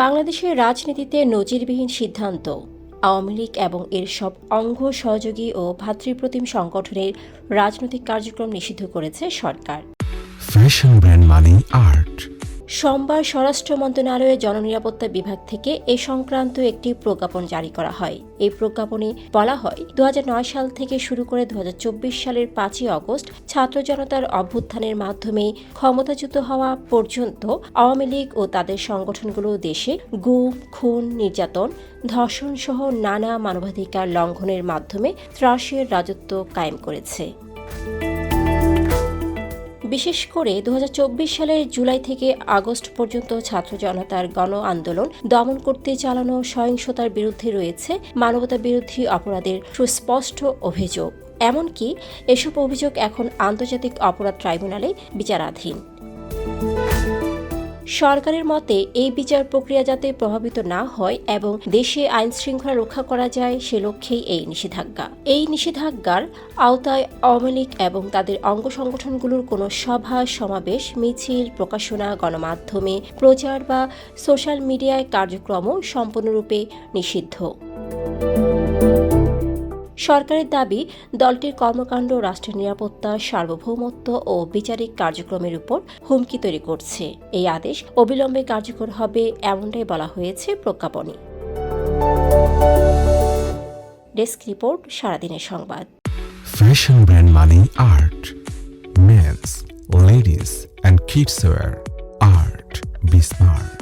বাংলাদেশের রাজনীতিতে নজিরবিহীন সিদ্ধান্ত। আওয়ামী লীগ এবং এর সব অঙ্গ সহযোগী ও ভাতৃপ্রতিম সংগঠনের রাজনৈতিক কার্যক্রম নিষিদ্ধ করেছে সরকার। ফ্যাশন ব্র্যান্ড মানি আর্ট সোমবার স্বরাষ্ট্র মন্ত্রণালয়ের জননিরাপত্তা বিভাগ থেকে এ সংক্রান্ত একটি প্রজ্ঞাপন জারি করা হয়। এই প্রজ্ঞাপনে বলা হয় দু হাজার নয় সাল থেকে শুরু করে দু হাজার চব্বিশ সালের পাঁচই অগস্ট ছাত্র জনতার অভ্যুত্থানের মাধ্যমে ক্ষমতাচ্যুত হওয়া পর্যন্ত আওয়ামী লীগ ও তাদের সংগঠনগুলো দেশে গুম, খুন, নির্যাতন ধর্ষণ সহ নানা মানবাধিকার লঙ্ঘনের মাধ্যমে ত্রাসের রাজত্ব কায়েম করেছে। বিশেষ করে দু হাজার চব্বিশ সালের জুলাই থেকে আগস্ট পর্যন্ত ছাত্র জনতার গণ আন্দোলন দমন করতে চালানো সহিংসতার বিরুদ্ধে রয়েছে মানবতা বিরোধী অপরাধের সুস্পষ্ট অভিযোগ। এমনকি এসব অভিযোগ এখন আন্তর্জাতিক অপরাধ ট্রাইব্যুনালে বিচারাধীন। সরকারের মতে, এই বিচার প্রক্রিয়া যাতে প্রভাবিত না হয় এবং দেশে আইন শৃঙ্খলা রক্ষা করা যায়, সে লক্ষ্যেই এই নিষেধাজ্ঞা। এই নিষেধাজ্ঞার আওতায় আওয়ামী লীগ এবং তাদের অঙ্গ সংগঠনগুলোর কোনো সভা, সমাবেশ, মিছিল, প্রকাশনা, গণমাধ্যমে প্রচার বা সোশ্যাল মিডিয়ায় কার্যক্রমও সম্পূর্ণরূপে নিষিদ্ধ। সরকারের দাবি, দলটির কর্মকাণ্ড, রাষ্ট্রের নিরাপত্তা, সার্বভৌমত্ব ও বিচারিক কার্যক্রমের উপর হুমকি তৈরি করছে। এই আদেশ অবিলম্বে কার্যকর হবে এমনটাই বলা হয়েছে প্রজ্ঞাপনে। ডেস্ক রিপোর্ট, সারাদিনের সংবাদ। ফ্যাশন ব্র্যান্ড মানে Art. Men's, ladies and kids wear Art, be smart.